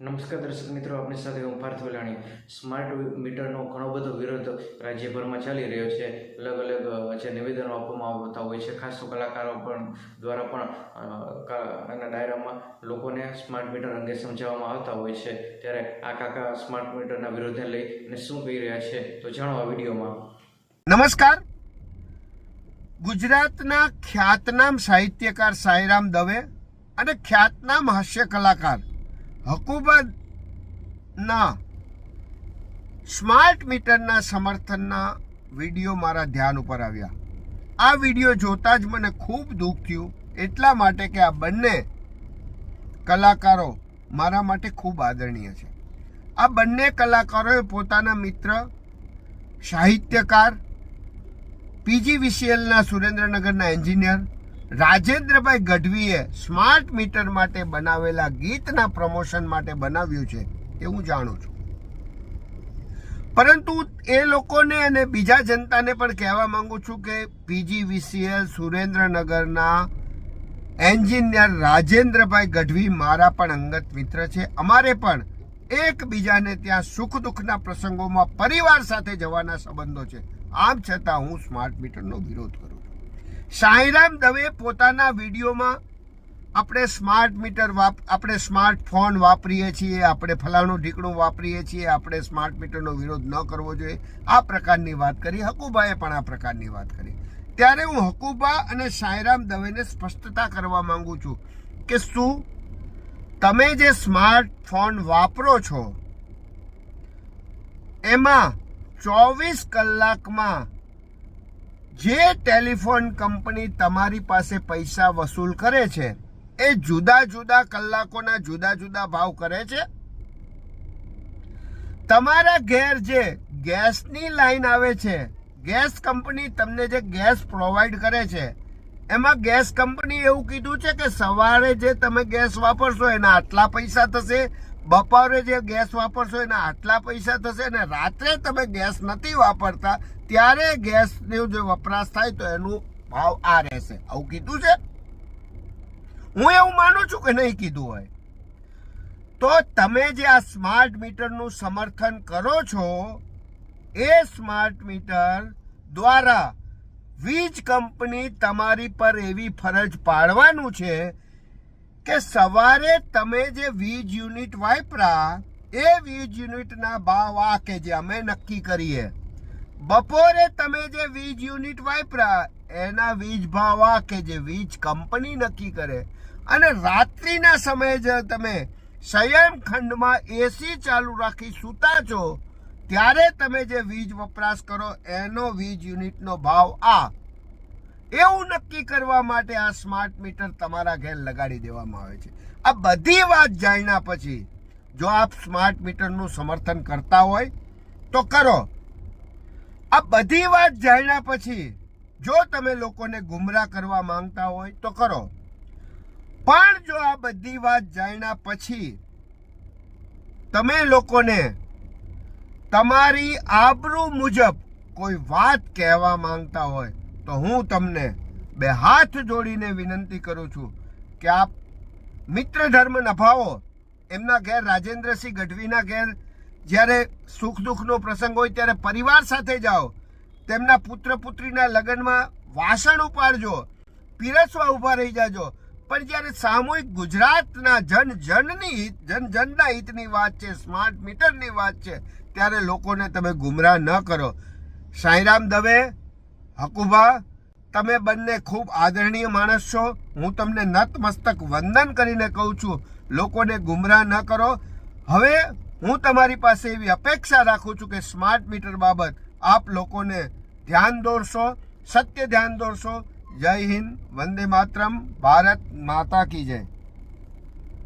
નમસ્કાર દર્શક મિત્રો, આપની સાથે હું પાર્થ વેલાણી. સ્માર્ટ મીટરનો ઘણો બધો વિરોધ રાજ્યભરમાં ચાલી રહ્યો છે. અલગ અલગ જે નિવેદનો આપવામાં આવતા હોય છે. ખાસ કલાકારો પણ, દ્વારા પણ એના ડાયરામાં લોકોને સ્માર્ટ મીટર અંગે સમજાવવામાં આવતા હોય છે. ત્યારે આ કાકા સ્માર્ટ મીટરના વિરોધને લઈને શું કહી રહ્યા છે, તો જાણો આ વિડીયોમાં. નમસ્કાર. ગુજરાતના ખ્યાતનામ સાહિત્યકાર સાંઈરામ દવે અને ખ્યાતનામ હાસ્ય કલાકાર હકુબતના સ્માર્ટ મીટરના સમર્થનના વીડિયો મારા ધ્યાન ઉપર આવ્યા. આ વીડિયો જોતા જ મને ખૂબ દુઃખ થયું. એટલા માટે કે આ બંને કલાકારો મારા માટે ખૂબ આદરણીય છે. આ બંને કલાકારોએ પોતાના મિત્ર, સાહિત્યકાર પીજીવીસીએલના સુરેન્દ્રનગરના એન્જિનિયર રાજેન્દ્રભાઈ ગઢવીએ સ્માર્ટ મીટર માટે બનાવેલા ગીતના પ્રમોશન માટે બનાવ્યું છે એ હું જાણું છું. પરંતુ એ લોકોને અને બીજા જનતાને પણ કહેવા માંગુ છું કે પીજીવીસીએલ સુરેન્દ્રનગરના એન્જિનિયર રાજેન્દ્રભાઈ ગઢવી મારા પણ અંગત મિત્ર છે. અમારે પણ એકબીજાને ત્યાં સુખ દુઃખના પ્રસંગોમાં પરિવાર સાથે જવાના સંબંધો છે. આમ છતાં હું સ્માર્ટ મીટરનો વિરોધ કરું સાંઈરામ દવે પોતાના વિડીયોમાં આપણે સ્માર્ટ મીટર વાપ, આપણે સ્માર્ટફોન વાપરીએ છીએ, આપણે ફલાણું ઢીકણું વાપરીએ છીએ, આપણે સ્માર્ટ મીટરનો વિરોધ ન કરવો જોઈએ. આ પ્રકારની વાત કરી, હકુબાએ પણ આ પ્રકારની વાત કરી. ત્યારે હું હકુબા અને સાંઈરામ દવેને સ્પષ્ટતા કરવા માંગુ છું કે શું તમે જે સ્માર્ટફોન વાપરો છો, એમાં ચોવીસ કલાકમાં જે ટેલિફોન કંપની તમારી પાસે પૈસા વસૂલ કરે છે, એ જુદા જુદા કલાકોના જુદા જુદા ભાવ કરે છે? તમારા ઘેર જે ગેસની લાઈન આવે છે, ગેસ કંપની તમને જે ગેસ પ્રોવાઈડ કરે છે એમાં ગેસ કંપની એવું કીધું છે કે સવારે જે તમે ગેસ વાપરશો એના આટલા પૈસા થશે, બપોરે જે ગેસ વાપરશો એના આટલા પૈસા થશે અને રાત્રે તમે ગેસ નથી વાપરતા, ત્યારે ગેસનો જે વપરાશ થાય તો એનું ભાવ આ રહેશે. આવું કીધું છે? હું એવું માનું છું કે નહીં કીધું હોય. તો તમે જે આ સ્માર્ટ મીટરનું સમર્થન કરો છો, એ સ્માર્ટ મીટર દ્વારા વીજ કંપની તમારી પર એવી ફરજ પાડવાનું છે કે સવારે તમે જે વીજ યુનિટ વાપરા, એ વીજ યુનિટના ભાવ આ કે જે અમે નક્કી કરીએ. બપોરે તમે જે વીજ યુનિટ વાપરા, એના વીજ ભાવ આ કે જે વીજ કંપની નક્કી કરે. અને રાત્રિના સમયે જે તમે શયન ખંડમાં એસી ચાલુ રાખી સૂતા છો ત્યારે તમે જે વીજ વપરાશ કરો, એનો વીજ યુનિટનો ભાવ આ. એવું નક્કી કરવા માટે આ સ્માર્ટ મીટર તમારા ઘેર લગાડી દેવામાં આવે છે. આ બધી વાત જાણ્યા પછી, જો આપ સ્માર્ટ મીટરનું સમર્થન કરતા હોય, તો કરો. આ બધી વાત જાણ્યા પછી, જો તમે લોકોને ગુમરાહ કરવા માંગતા હોય, તો કરો. પણ જો આ બધી વાત જાણ્યા પછી, તમે લોકોને તમારી આબરૂ મુજબ કોઈ વાત કહેવા માંગતા હોય તો હું તમને બે હાથ જોડીને વિનંતી કરું છું કે આપ મિત્ર ધર્મ નભાવો એમના ઘેર રાજેન્દ્રસિંહ ગઢવીના ઘેર જ્યારે સુખ દુઃખનો પ્રસંગ હોય ત્યારે પરિવાર સાથે જાઓ. તેમના પુત્ર પુત્રીના લગ્નમાં વાસણ ઉપાડજો. પીરસવા ઊભા રહી જાજો. પણ જ્યારે સામૂહિક ગુજરાતના જન જનની હિત જન જનના હિતની વાત છે, સ્માર્ટ મીટરની વાત છે, ત્યારે લોકોને તમે ગુમરાહ ન કરો. સાંઈરામ દવે હકુબા તમે બંને ખૂબ આદરણીય માણસ છો. હું તમને નતમસ્તક વંદન કરીને કહું છું, લોકોને ગુમરાહ ન કરો. હવે હું તમારી પાસે એવી અપેક્ષા રાખું છું કે સ્માર્ટ મીટર બાબત આપ લોકોને ધ્યાન દોરશો, સત્ય ધ્યાન દોરશો જય હિન્દ વંદે માતરમ ભારત માતા કી જય.